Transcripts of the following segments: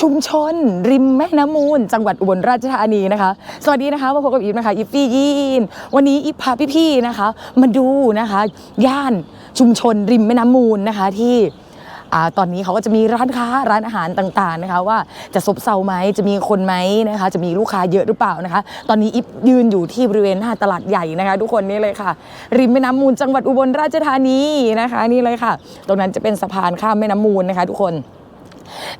ชุมชน ริมแม่น้ำมูล จังหวัดอุบลราชธานีนะคะ สวัสดีนะคะมาพบกับอีฟนะคะอีฟฟี่ยีนวันนี้อีฟพาพี่ๆนะคะ มาดูนะคะ ย่านชุมชนริมแม่น้ำมูลนะคะที่อตอนนี้เขาก็จะมีร้านค้าร้านอาหารต่างๆนะคะ ว่าจะซบเซาไหมจะมีคนไหมนะคะ จะมีลูกค้าเยอะหรือเปล่านะคะ ตอนนี้อีฟยืนอยู่ที่บริเวณหน้าตลาดใหญ่นะคะ ทุกคนนี่เลยค่ะ ริมแม่น้ำมูลจังหวัดอุบลราชธานีนะคะ นี่เลยค่ะ ตรงนั้นจะเป็นสะพานข้ามแม่น้ำมูลนะคะ ทุกคน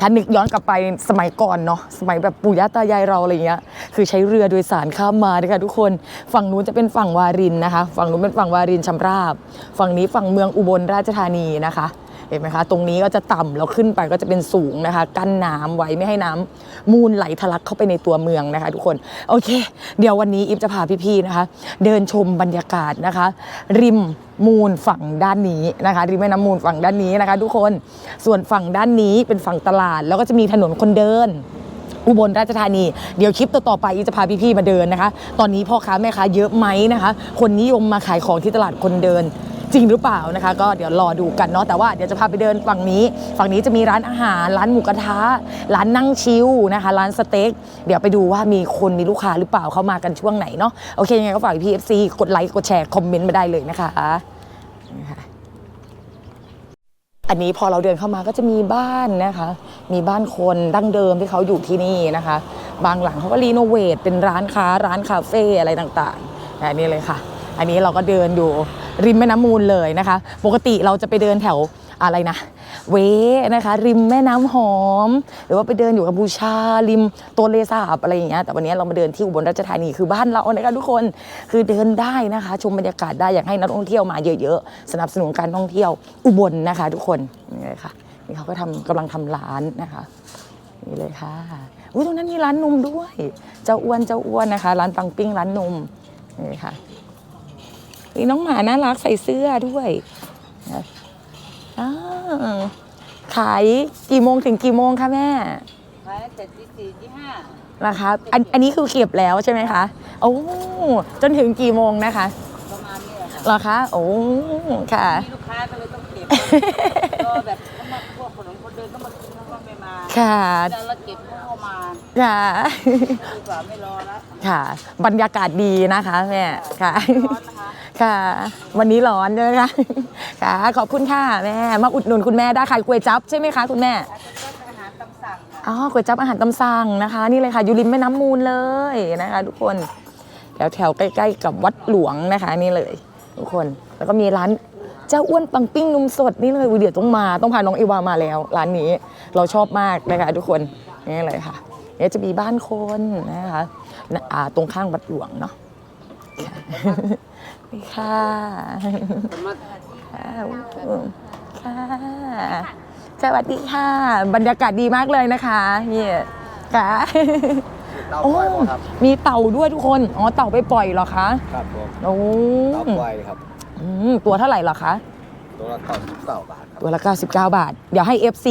ถ้านึกย้อนกลับไปสมัยก่อนเนาะสมัยแบบปู่ย่าตายายเราอะไรเงี้ยคือใช้เรือโดยสารข้ามมานะคะทุกคนฝั่งนู้นจะเป็นฝั่งวารินนะคะ ฝั่งนู้นเป็นฝั่งวารินชำราบ ฝั่งนี้ฝั่งเมืองอุบลราชธานีนะคะ ห็นไหมคะ ตรงนี้ก็จะต่ำแล้วขึ้นไปก็จะเป็นสูงนะคะ กั้นน้ำไว้ไม่ให้น้ำมูลไหลทะลักเข้าไปในตัวเมืองนะคะ ทุกคนโอเค เดี๋ยววันนี้อิฟจะพาพี่ๆนะคะ เดินชมบรรยากาศนะคะ ริมมูลฝั่งด้านนี้นะคะริมแม่น้ำมูลฝั่งด้านนี้นะคะ ทุกคนส่วนฝั่งด้านนี้เป็นฝั่งตลาด แล้วก็จะมีถนนคนเดินอุบลราชธานี เดี๋ยวคลิปต่อๆไปอีจะพาพี่ๆมาเดินนะคะ ตอนนี้พ่อค้าแม่ค้าเยอะไหมนะคะ คนนิยมมาขายของที่ตลาดคนเดิน จริงหรือเปล่านะคะ ก็เดี๋ยวรอดูกันเนาะแต่ว่าเดี๋ยวจะพาไปเดินฝั่งนี้ ฝั่งนี้จะมีร้านอาหาร ร้านหมูกระทะ ร้านนั่งชิลนะคะ ร้านสเต็กเดี๋ยวไปดูว่ามีคนมีลูกค้าหรือเปล่าเข้ามากันช่วงไหนเนาะโอเคยังไงก็ฝากพี่เอฟซีกดไลค์กดแชร์คอมเมนต์มาได้เลยนะคะนี่ค่ะอันนี้พอเราเดินเข้ามาก็จะมีบ้านนะคะ มีบ้านคนดั้งเดิมที่เขาอยู่ที่นี่นะคะ บางหลังเขาก็รีโนเวทเป็นร้านค้าร้านคาเฟ่อะไรต่างๆอันนี้เลยค่ะ อันนี้เราก็เดินอยู่ ริมแม่น้ำมูลเลยนะคะ ปกติเราจะไปเดินแถวอะไรนะ เวนะคะ ริมแม่น้ำหอม หรือว่าไปเดินอยู่กัมพูชาริมตัวเลสาบอะไรอย่างเงี้ยแต่วันนี้เรามาเดินที่อุบลราชธานีคือบ้านเรานะคะทุกคนคือเดินได้นะคะ ชมบรรยากาศได้อยากให้นักท่องเที่ยวมาเยอะๆ สนับสนุนการท่องเที่ยวอุบลนะคะ ทุกคนนี่เลยค่ะนี่เขาก็ทำกำลังทำร้านนะคะนี่เลยค่ะอุ้ยตรงนั้นมีร้านนมด้วย เจ้าอ้วนเจ้าอ้วนนะคะ ร้านปังปิ้งร้านนมนี่ค่ะ มีน้องหมาน่ารักใส่เสื้อด้วยนะอ้าวขายกี่โมงถึงกี่โมงคะแม่ขายเจ็ดที่สี่ที่ห้านะคะอันอันนี้คือเก็บแล้วใช่ไหมคะโอ้จนถึงกี่โมงนะคะประมาณนี้แหละค่ะเหรอคะโอ้ค่ะมีลูกค้าก็เลยต้องเก็บก็แบบเขามาพวกขนมคนเดินก็มากินเขาก็ไม่มาค่ะแล้วเราเก็บเขาเข้ามาค่ะดีกว่าไม่รอแล้วค่ะ บรรยากาศดีนะคะแม่ค่ะร้อนนะ คะค่ะ วันนี้ร้อนใช่ไหมคะค่ะ ขอบคุณค่ะแม่ มาอุดหนุนคุณแม่ได้ค่ะก๋วยจั๊บใช่ไหมคะคุณแม่แล้วก็อาหารตำสั่งค่ะอ๋อก๋วยจั๊บอาหารตำสั่งนะคะ นี่เลยค่ะอยู่ริมแม่น้ำมูลเลยนะคะ ทุกคนแถวแถวๆใกล้ ๆ กับวัดหลวงนะคะ นี่เลย ทุกคนแล้วก็มีร้านเจ้าอ้วนปังปิ้งนมสดนี่เลยอุ๊ยเดี๋ยวต้องมาต้องพาน้องเอวามาแล้ว ร้านนี้เราชอบมากนะคะทุกคนนี่เลยค่ะเนี่ยจะมีบ้านคนนะคะอ่าตรงข้างวัดหลวงเนาะ นี่ค่ะค่ะค่ะ สวัสดีค่ะ บรรยากาศดีมากเลยนะคะนี่ค่ะเต่าโอ้ปล่อยบ่ครับมีเต่าด้วยทุกคน อ๋อ เต่าไปปล่อยเหรอคะ ครับผมโอ้เต่าปล่อยครับอืมตัวเท่าไหร่เหรอคะ ตัวละเต่าสิบเต่าบาทครับตัวละ99บาท เดี๋ยวให้ FC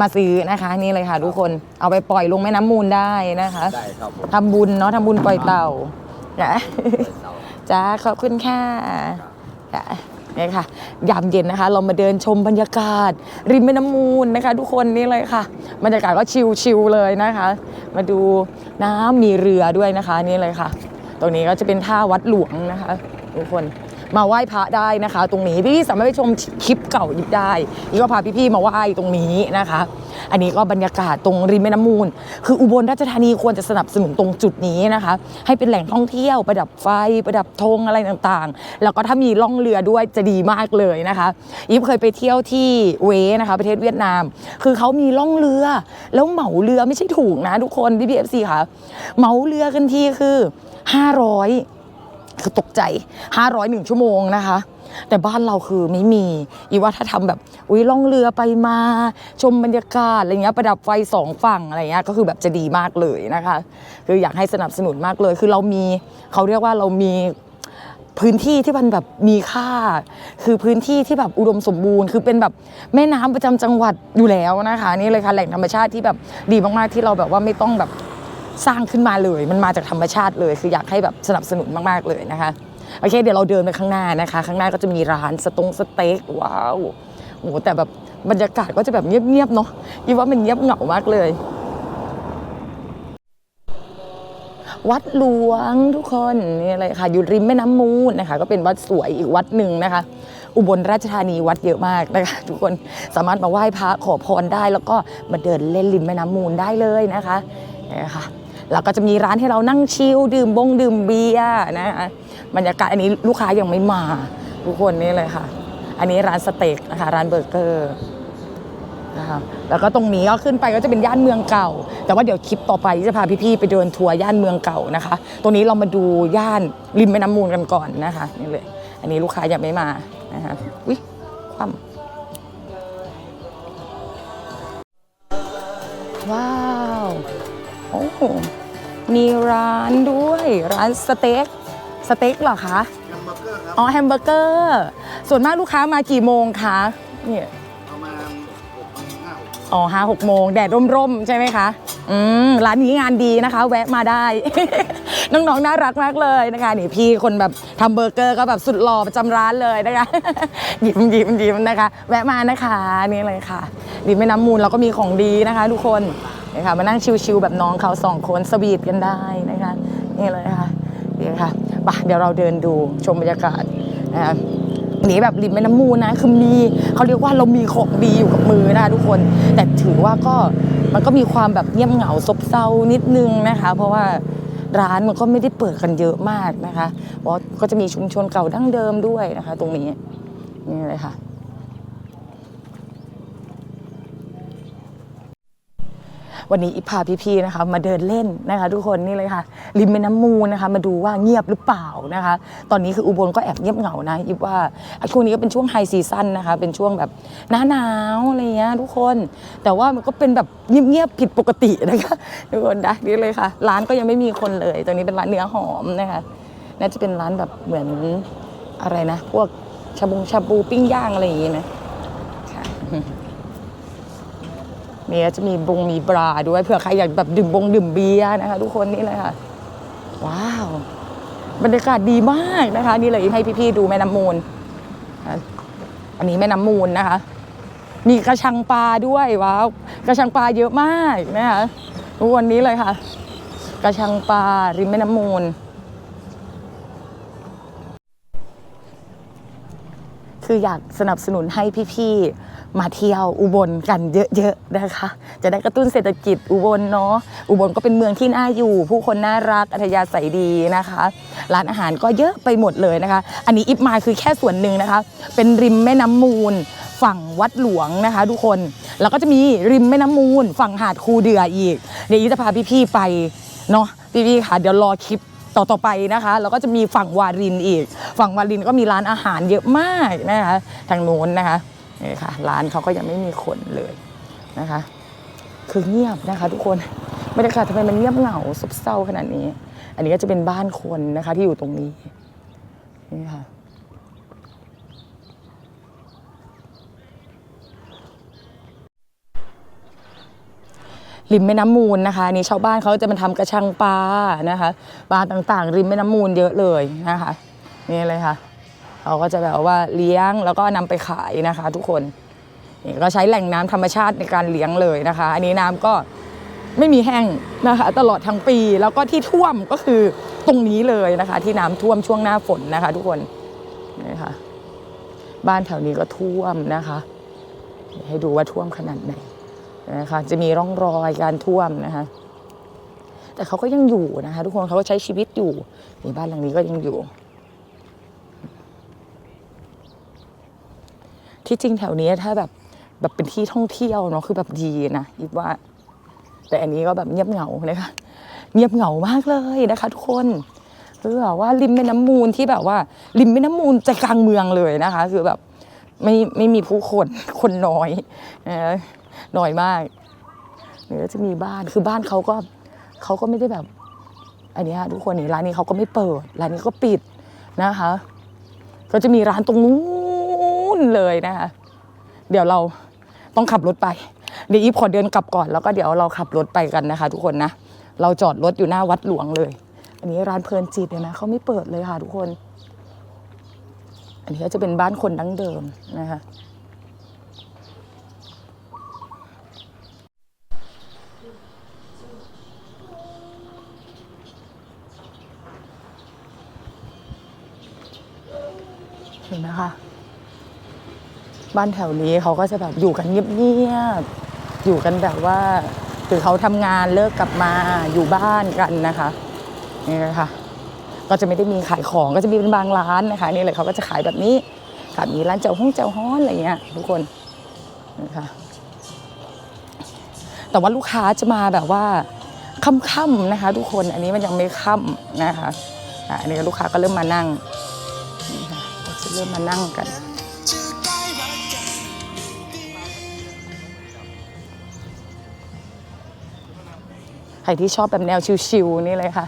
มาซื้อนะคะนี่เลยค่ะ ทุกคน เอาไปปล่อยลงแม่น้ำมูลได้นะคะ ได้ครับผมทำบุญเนาะทำบุญปล่อยเต่าจ้ะเต่า จ้าขอบคุณค่ะจ้ะนี่ค่ะ ยามเย็นนะคะ เรามาเดินชมบรรยากาศ ริมแม่น้ำมูลนะคะ ทุกคนนี่เลยค่ะ บรรยากาศก็ชิลๆเลยนะคะ มาดูน้ำมีเรือด้วยนะคะนี่เลยค่ะ ตรงนี้ก็จะเป็นท่าวัดหลวงนะคะ ทุกคน มาไหว้พระได้นะคะ ตรงนี้พี่ๆสามารถไปชมคลิปเก่ายิบได้นี่ก็พาพี่ๆมาไหว้ตรงนี้นะคะ อันนี้ก็บรรยากาศตรงริมแม่น้ำมูล คืออุบลราชธานีควรจะสนับสนุนตรงจุดนี้นะคะ ให้เป็นแหล่งท่องเที่ยวประดับไฟประดับธงอะไรต่างๆ แล้วก็ถ้ามีล่องเรือด้วยจะดีมากเลยนะคะอีฟเคยไปเที่ยวที่เวนะคะ ประเทศเวียดนาม คือเขามีล่องเรือ แล้วเหมาเรือไม่ใช่ถูกนะทุกคนพี่พีเอฟซีค่ะเหมาเรือกันทีคือ500 คือตกใจ 500หนึ่งชั่วโมงนะคะ แต่บ้านเราคือไม่มี อีว่าถ้าทำแบบอุ้ยล่องเรือไปมา ชมบรรยากาศอะไรเงี้ยประดับไฟสองฝั่งอะไรเงี้ยก็คือแบบจะดีมากเลยนะคะ คืออยากให้สนับสนุนมากเลย คือเรามีเขาเรียกว่าเรามีพื้นที่ที่มันแบบมีค่า คือพื้นที่ที่แบบอุดมสมบูรณ์ คือเป็นแบบแม่น้ำประจำจังหวัดอยู่แล้วนะคะ นี่เลยค่ะแหล่งธรรมชาติที่แบบดีมากๆที่เราแบบว่าไม่ต้องแบบ สร้างขึ้นมาเลย มันมาจากธรรมชาติเลย คืออยากให้แบบสนับสนุนมากๆเลยนะคะโอเค เดี๋ยวเราเดินไปข้างหน้านะคะ ข้างหน้าก็จะมีร้านสตงสเต็กว้าวโอ้แต่แบบบรรยากาศก็จะแบบเงียบๆเนาะยี่ว่ามันเงียบเหงามากเลย วัดหลวงทุกคนนี่อะไรค่ะอยู่ริมแม่น้ำมูลนะคะ ก็เป็นวัดสวยอีกวัดหนึ่งนะคะ อุบลราชธานีวัดเยอะมากนะคะ ทุกคนสามารถมาไหว้พระขอพรได้ แล้วก็มาเดินเล่นริมแม่น้ำมูลได้เลยนะคะนี่ค่ะ แล้วก็จะมีร้านให้เรานั่งชิลดื่มบงดื่มเบียร์นะคะบรรยากาศอันนี้ลูกค้ายังไม่มา ทุกคนนี่เลยค่ะ อันนี้ร้านสเต็กนะคะร้านเบอร์เกอร์นะคะแล้วก็ตรงนี้ก็ขึ้นไปก็จะเป็นย่านเมืองเก่า แต่ว่าเดี๋ยวคลิปต่อไปจะพาพี่ๆไปเดินทัวร์ย่านเมืองเก่านะคะ ตรงนี้เรามาดูย่านริมแม่น้ำมูลกันก่อนนะคะนี่เลย อันนี้ลูกค้ายังไม่มานะคะวิความว้าว โอ้ มีร้านด้วยร้านสเต็กสเต็กเหรอคะอ๋อแฮมเบอร์เกอร์ส่วนมากลูกค้ามากี่โมงคะเนี่ยประมาณหกห้าอ๋อห้าหกโมงแดดร่มๆใช่ไหมคะอืมร้านนี้งานดีนะคะ แวะมาได้ น้องๆน่ารักมากเลยนะคะนี่พี่คนแบบทำเบอร์เกอร์ก็แบบสุดหล่อประจำร้านเลยนะคะยิ้มยิ้มยิ้มนะคะ แวะมานะคะนี่เลยค่ะริมแม่น้ำมูลเราก็มีของดีนะคะ ทุกคน ค่ะมานั่งชิลๆแบบน้องเขาสองคนสวีทกันได้นะคะนี่เลยค่ะนี่ค่ะไปเดี๋ยวเราเดินดูชมบรรยากาศนะคะนี้แบบริมแม่น้ำมูลนะคือมีเขาเรียกว่าเรามีของดีอยู่กับมือนะทุกคน แต่ถือว่าก็มันก็มีความแบบเงียบเหงาซบเซานิดนึงนะคะ เพราะว่าร้านมันก็ไม่ได้เปิดกันเยอะมากนะคะเพราะก็จะมีชุมชนเก่าดั้งเดิมด้วยนะคะ ตรงนี้นี่เลยค่ะ วันนี้อิพาพี่ๆนะคะมาเดินเล่นนะคะ ทุกคนนี่เลยค่ะ ริมแม่น้ำมูลนะคะ มาดูว่าเงียบหรือเปล่านะคะ ตอนนี้คืออุบลก็แอบเงียบเหงานะอิว่าช่วงนี้ก็เป็นช่วงไฮซีซั่นนะคะ เป็นช่วงแบบหน้าหนาวอะไรเงี้ยทุกคน แต่ว่ามันก็เป็นแบบเงียบๆผิดปกตินะคะทุกคนนะนี่เลยค่ะ ร้านก็ยังไม่มีคนเลยตรงนี้เป็นร้านเนื้อหอมนะคะน่าจะเป็นร้านแบบเหมือนอะไรนะ พวกชาบูชาบูปิ้งย่างอะไรอย่างงี้นะ เนี่ยจะมีบงมีบราด้วยเผื่อใครอยากแบบดื่มบงดื่มเบียร์นะคะ ทุกคนนี่เลยค่ะ ว้าว บรรยากาศดีมากนะคะ นี่เลยให้พี่ๆดูแม่น้ำมูลอะอันนี้แม่น้ำมูลนะคะ มีกระชังปลาด้วยว้าวกระชังปลาเยอะมากนะคะทุกวันนี้เลยค่ะ กระชังปลาริมแม่น้ำมูล คืออยากสนับสนุนให้พี่ๆ มาเที่ยวอุบลกันเยอะๆนะคะ จะได้กระตุ้นเศรษฐกิจอุบลเนาะอุบลก็เป็นเมืองที่น่าอยู่ ผู้คนน่ารักอัธยาศัยดีนะคะ ร้านอาหารก็เยอะไปหมดเลยนะคะ อันนี้อิฟมาคือแค่ส่วนหนึ่งนะคะ เป็นริมแม่น้ำมูล ฝั่งวัดหลวงนะคะทุกคนแล้วก็จะมีริมแม่น้ำมูล ฝั่งหาดคูเดืออีก เดี๋ยวอีฟจะพาพี่ๆไปเนาะพี่ๆค่ะเดี๋ยวรอคลิป ต่อต่อไปนะคะแล้วก็จะมีฝั่งวารินอีก ฝั่งวารินก็มีร้านอาหารเยอะมากนะคะทางโน้นนะคะนี่ค่ะร้านเขาก็ยังไม่มีคนเลยนะคะ คือเงียบนะคะ ทุกคนบรรยากาศทำไมมันเงียบเหงาซบเศร้าขนาดนี้ อันนี้ก็จะเป็นบ้านคนนะคะที่อยู่ตรงนี้นี่ค่ะ ริมแม่น้ำมูลนะคะนนี่ชาวบ้านเขาจะมาทำกระชังปลานะคะปลาต่างๆ ริมแม่น้ำมูลเยอะเลยนะคะนี่เลยค่ะเขาก็จะแบบว่าเลี้ยงแล้วก็นำไปขายนะคะ ทุกคนนี่ก็ใช้แหล่งน้ำธรรมชาติในการเลี้ยงเลยนะคะ อันนี้น้ำก็ไม่มีแห้งนะคะ ตลอดทั้งปีแล้วก็ที่ท่วมก็คือตรงนี้เลยนะคะ ที่น้ำท่วมช่วงหน้าฝนนะคะ ทุกคนนี่ค่ะบ้านแถวนี้ก็ท่วมนะคะ ให้ดูว่าท่วมขนาดไหน นะคะจะมีร่องรอยการท่วมนะคะ แต่เขาก็ยังอยู่นะคะทุกคนเขาก็ใช้ชีวิตอยู่ในบ้านหลังนี้ก็ยังอยู่ ที่จริงแถวนี้ถ้าแบบแบบเป็นที่ท่องเที่ยวเนาะคือแบบดีนะคิดว่า แต่อันนี้ก็แบบเงียบเหงานะคะเงียบเหงามากเลยนะคะ ทุกคนคือแบบว่าริมแม่น้ำมูลที่แบบว่า ริมแม่น้ำมูลใจกลางเมืองเลยนะคะ คือแบบไม่ไม่มีผู้คนคนน้อยนะ น้อยมากเดี๋ยวจะมีบ้านคือบ้านเขาก็เขาก็ไม่ได้แบบ อันนี้ทุกคนนี่ร้านนี้เขาก็ไม่เปิดร้านนี้ก็ปิดนะคะ ก็จะมีร้านตรงนู้นเลยนะคะ เดี๋ยวเราต้องขับรถไปเดี๋ยวอีฟขอเดินกลับก่อนแล้วก็เดี๋ยวเราขับรถไปกันนะคะ ทุกคนนะเราจอดรถอยู่หน้าวัดหลวงเลย อันนี้ร้านเพลินจิตเนี่ยนะเขาไม่เปิดเลยค่ะ ทุกคน อันนี้ก็จะเป็นบ้านคนดั้งเดิมนะคะ เห็นไหมคะ บ้านแถวนี้เขาก็จะแบบอยู่กันเงียบๆอยู่กันแบบว่าคือเขาทำงานเลิกกลับมาอยู่บ้านกันนะคะนี่เลยค่ะก็จะไม่ได้มีขายของก็จะมีเป็นบางร้านนะคะนี่เลยเขาก็จะขายแบบนี้ค่ะมีร้านเจ้าห้องเจ้าฮ้อนอะไรเงี้ยทุกคนนะคะแต่ว่าลูกค้าจะมาแบบว่าค่ำๆนะคะ ทุกคนอันนี้มันยังไม่ค่ำนะคะอันนี้ลูกค้าก็เริ่มมานั่ง ริ่มมานั่งกัน ใครที่ชอบแบบแนวชิลๆนี่เลยค่ะ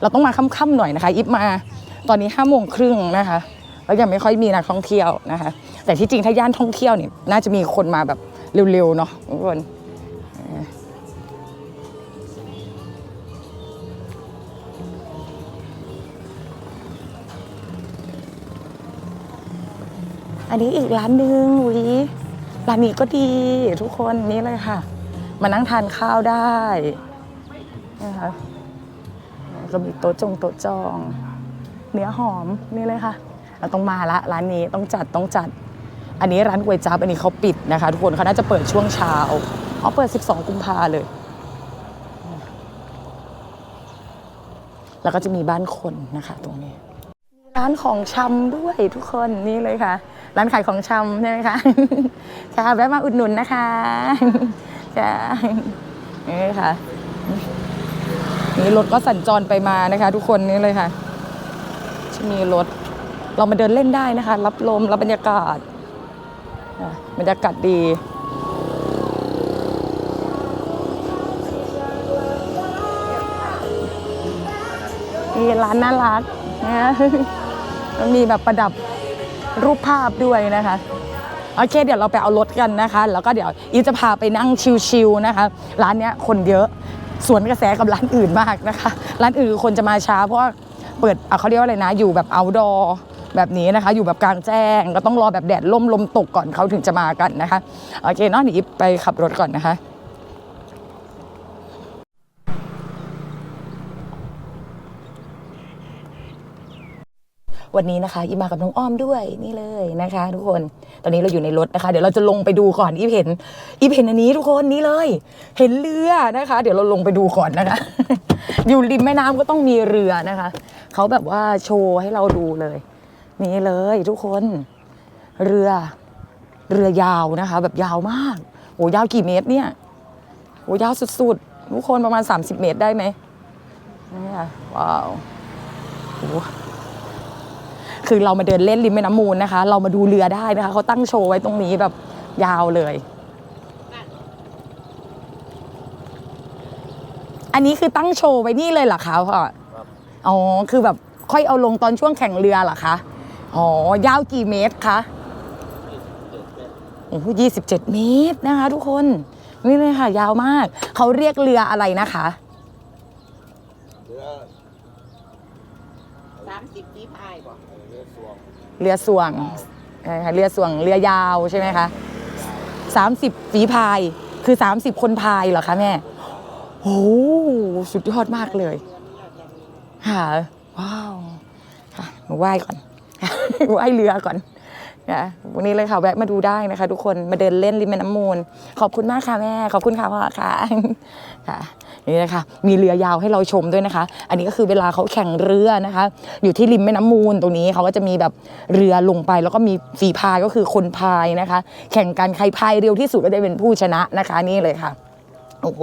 เราต้องมาค่ำๆหน่อยนะคะ อิฟมาตอนนี้ห้าโมงครึ่งนะคะแล้วยังไม่ค่อยมีนักท่องเที่ยวนะคะ แต่ที่จริงถ้าย่านท่องเที่ยวเนี่ยน่าจะมีคนมาแบบเร็วๆเนาะทุกคน อันนี้อีกร้านหนึ่งวิร้านนี้ก็ดีทุกคนนี่เลยค่ะ มานั่งทานข้าวได้นะคะก็มีโต๊ะจงโต๊ะจอง เนื้อหอมนี่เลยค่ะเราต้องมาละร้านนี้ต้องจัดต้องจัด อันนี้ร้านก๋วยจั๊บอันนี้เขาปิดนะคะ ทุกคนเขาน่าจะเปิดช่วงเช้าเขาเปิด 12 กุมภาเลย แล้วก็จะมีบ้านคนนะคะตรงนี้ ร้านของชำด้วยทุกคนนี่เลยค่ะ ร้านขายของชำใช่ไหมคะค่ะแวะมาอุดหนุนนะคะค่ะนี่ค่ะนี่รถก็สัญจรไปมานะคะ ทุกคนนี่เลยค่ะจะมีรถเรามาเดินเล่นได้นะคะ รับลมรับบรรยากาศอะบรรยากาศดีมีร้านน่ารักนะมันมีแบบประดับ รูปภาพด้วยนะคะโอเคเดี๋ยวเราไปเอารถกันนะคะ แล้วก็เดี๋ยวอีจะพาไปนั่งชิลๆนะคะ ร้านเนี้ยคนเยอะสวนกระแสกับร้านอื่นมากนะคะ ร้านอื่นคนจะมาช้าเพราะาเปิดเขาเรียกว่าอะไรนะ อยู่แบบ outdoor แบบนี้นะคะ อยู่แบบกลางแจ้ง ก็ต้องรอแบบแดดล่มลมตกก่อนเขาถึงจะมากันนะคะโอเคเนาะเดี๋ยวอีฟไปขับรถก่อนนะคะ วันนี้นะคะอีมากับน้องอ้อมด้วยนี่เลยนะคะ ทุกคนตอนนี้เราอยู่ในรถนะคะ เดี๋ยวเราจะลงไปดูก่อนอีเห็นอีเห็นอันนี้ทุกคนนี่เลย เห็นเรือนะคะ เดี๋ยวเราลงไปดูก่อนนะคะ อยู่ริมแม่น้ำก็ต้องมีเรือนะคะเขาแบบว่าโชว์ให้เราดูเลย นี่เลยทุกคน เรือเรือยาวนะคะ แบบยาวมากโอ้ยาวกี่เมตรเนี่ยโอ้ยาวสุดๆทุกคนประมาณ 30 เมตรได้ไหมนี่ค่ะว้าวโอ้ คือเรามาเดินเล่นริมแม่น้ำมูลนะคะ เรามาดูเรือได้นะคะเขาตั้งโชว์ไว้ตรงนี้แบบยาวเลย อันนี้คือตั้งโชว์ไว้นี่เลยเหรอคะพ่ออ๋อคือแบบค่อยเอาลงตอนช่วงแข่งเรือเหรอคะอ๋อยาวกี่เมตรคะโอ้โหยี่สิบเจ็ดเมตรนะคะ ทุกคนนี่เลยค่ะ ยาวมากเขาเรียกเรืออะไรนะคะเรือสามสิบปีพายบ่เรือสวง เรือสวงใช่ค่ะเรือสวงเรือยาวใช่ไหมคะสามสิบฝีพายคือสามสิบคนพายเหรอคะแม่โอ้โหสุดยอดมากเลยค่ะว้าวค่ะหนูไหว้ก่อนไหว้เรือก่อนนะวันนี้เลยค่ะแวะมาดูได้นะคะ ทุกคนมาเดินเล่นริมแม่น้ำมูล ขอบคุณมากค่ะแม่ ขอบคุณค่ะพ่อค่ะค่ะ นี่นะคะมีเรือยาวให้เราชมด้วยนะคะ อันนี้ก็คือเวลาเขาแข่งเรือนะคะ อยู่ที่ริมแม่น้ำมูลตรงนี้เขาก็จะมีแบบเรือลงไป แล้วก็มีฝีพายก็คือคนพายนะคะ แข่งกันใครพายเร็วที่สุดก็จะเป็นผู้ชนะนะคะนี่เลยค่ะ โอ้โห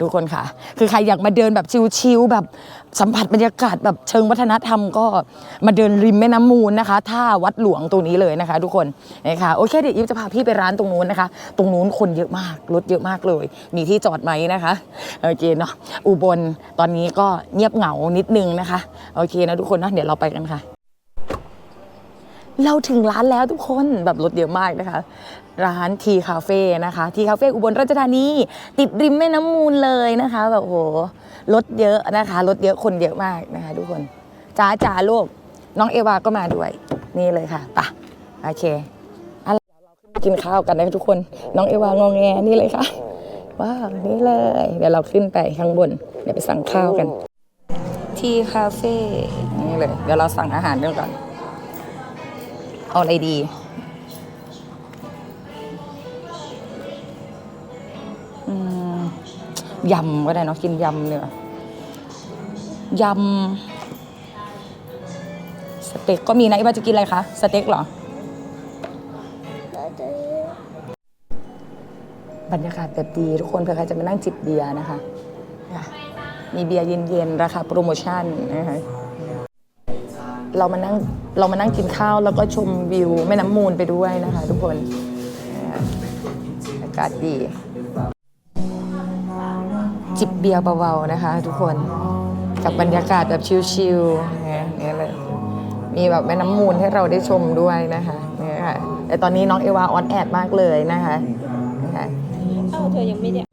ทุกคนค่ะ คือใครอยากมาเดินแบบชิลๆแบบสัมผัสบรรยากาศแบบเชิงวัฒนธรรมก็มาเดินริมแม่น้ำมูลนะคะท่าวัดหลวงตรงนี้เลยนะคะ ทุกคนนะคะโอเคเดี๋ยวอีฟจะพาพี่ไปร้านตรงนู้นนะคะ ตรงนู้นคนเยอะมากรถเยอะมากเลย มีที่จอดไหมนะคะโอเคเนาะอุบลตอนนี้ก็เงียบเหงานิดนึงนะคะโอเคนะทุกคนนะเดี๋ยวเราไปกันค่ะ เราถึงร้านแล้วทุกคนแบบรถเยอะมากนะคะ ร้านทีคาเฟ่นะคะ ทีคาเฟ่อุบลราชธานีติดริมแม่น้ำมูลเลยนะคะแบบโอ้โหรถเยอะนะคะรถเยอะคนเยอะมากนะคะ ทุกคนจ้าจ้าลูกน้องเอวาก็มาด้วยนี่เลยค่ะไปะโอเคอะเราขึ้นไปกินข้าวกันนะคะทุกคน น้องเอวางองแงนี่เลยค่ะว้าวนี่เลย เดี๋ยวเราขึ้นไปข้างบน เดี๋ยวไปสั่งข้าวกัน ทีคาเฟ่นี่เลย เดี๋ยวเราสั่งอาหารกันก่อน เอาอะไรดีอยำก็ได้เนาะกินยำเนี่ยยำสเต็กก็มีนะไอ้ว่าจะกินอะไรคะสเต็กเหรอบรรยากาศแบบดีทุกคนเผื่อใครจะมานั่งจิบเบียร์นะคะค่ะมีเบียร์เย็นๆ ราคาโปรโมชั่นนะคะ เรามานั่งเรามานั่งกินข้าวแล้วก็ชมวิวแม่น้ำมูลไปด้วยนะคะทุกคนนะคะอากาศดี จิบเบียร์เบาๆนะคะ ทุกคนกับบรรยากาศแบบชิลๆนะเนี่ยเลยมีแบบแม่น้ำมูลให้เราได้ชมด้วยนะคะเนี่ยค่ะแต่ตอนนี้น้องเอวาออนแอดมากเลยนะคะนะคะเอ้าเธอยังไม่เนี่ย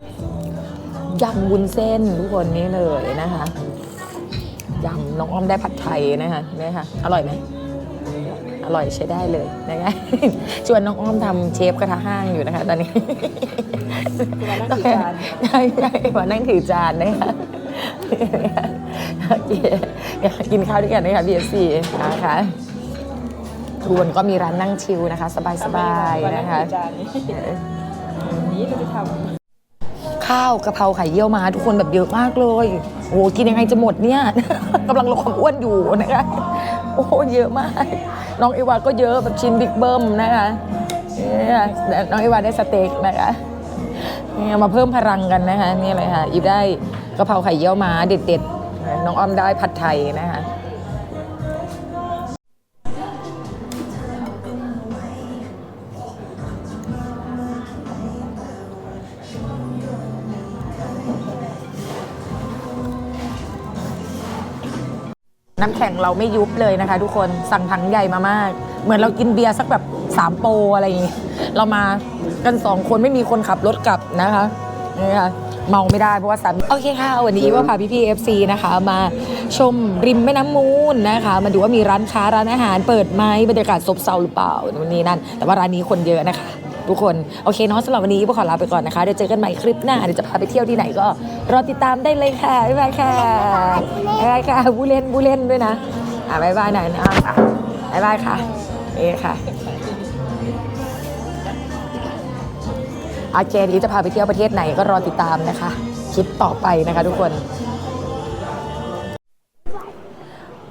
ยำวุ้นเส้นทุกคนนี่เลยนะคะ ยำน้องอ้อมได้ผัดไทยนะคะเนี่ยค่ะอร่อยไหมอร่อยใช้ได้เลยนะคะชวนน้องอ้อมทำเชฟกระทะห้างอยู่นะคะ ตอนนี้มานั่งถือจานใช่ใช่มานั่งถือจานนะคะโอเคเดี๋ยวกินข้าวด้วยกันนะคะ BSC นะคะทุกคนก็มีร้านนั่งชิลนะคะ สบายๆนะคะจานนี้นี้เราจะท ข้าวกะเพราไข่เยี่ยวมาทุกคนแบบเยอะมากเลยโอ้โหกินยังไงจะหมดเนี่ย กำลังลดความอ้วนอยู่นะคะโอ้เยอะมาก น้องเอวาก็เยอะแบบชิ้นบิ๊กเบิ้มนะคะน้องเอวาได้สเต็กนะคะเนี่ยมาเพิ่มพลังกันนะคะนี่เลยค่ะอีฟได้กะเพราไข่เยี่ยวมาเด็ดๆน้องอ้อมได้ผัดไทยนะคะ น้ำแข็งเราไม่ยุบเลยนะคะ ทุกคนสั่งถังใหญ่มามาก เหมือนเรากินเบียร์สักแบบ3โปรอะไรอย่างงี้เรามากันสองคนไม่มีคนขับรถกลับนะคะนี่ค่ะเมาไม่ได้เพราะว่าสามโอเคค่ะ วันนี้ว่าพาพี่พี่เอฟซีนะคะ มาชมริมแม่น้ำมูลนะคะ มาดูว่ามีร้านค้าร้านอาหารเปิดไหมบรรยากาศซบเซาหรือเปล่าวันนี้นั่นแต่ว่าร้านนี้คนเยอะนะคะ ทุกคน โอเคเนาะสำหรับวันนี้พวกขอลาไปก่อนนะคะ เดี๋ยวเจอกันใหม่คลิปหน้า เดี๋ยวจะพาไปเที่ยวที่ไหนก็ รอติดตามได้เลยค่ะ บ๊ายบายค่ะ บ๊ายบายค่ะบูเล่นบูเล่นด้วยนะ อะบ๊ายบายหน่อยนะบ๊ายบายค่ะ เอ๊ค่ะโอเคนี้จะพาไปเที่ยวประเทศไหนก็รอติดตามนะคะ คลิปต่อไปนะคะทุกคน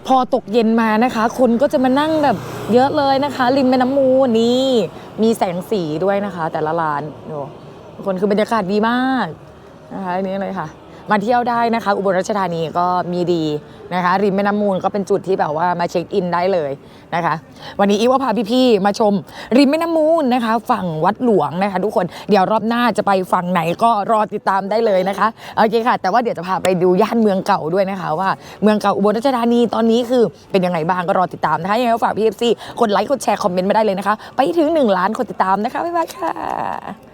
พอตกเย็นมานะคะ คนก็จะมานั่งแบบเยอะเลยนะคะ ริมแม่น้ำมูลนี่ มีแสงสีด้วยนะคะ แต่ละร้านดูคนคือบรรยากาศดีมากนะคะอันนี่เลยค่ะ มาเที่ยวได้นะคะ อุบลราชธานีก็มีดีนะคะ ริมแม่น้ำมูลก็เป็นจุดที่แบบว่ามาเช็คอินได้เลยนะคะ วันนี้อีว่าพาพี่ๆมาชม ริมแม่น้ำมูลนะคะ ฝั่งวัดหลวงนะคะ ทุกคนเดี๋ยวรอบหน้าจะไปฝั่งไหนก็รอติดตามได้เลยนะคะโอเคค่ะ แต่ว่าเดี๋ยวจะพาไปดูย่านเมืองเก่าด้วยนะคะ ว่าเมืองเก่าอุบลราชธานีตอนนี้คือเป็นยังไงบ้างก็รอติดตามนะคะยังไงก็ฝากพี่เอฟซีกดไลค์กดแชร์คอมเมนต์มาได้เลยนะคะ ไปถึง 1 ล้านคนติดตามนะคะบ๊ายบายค่ะ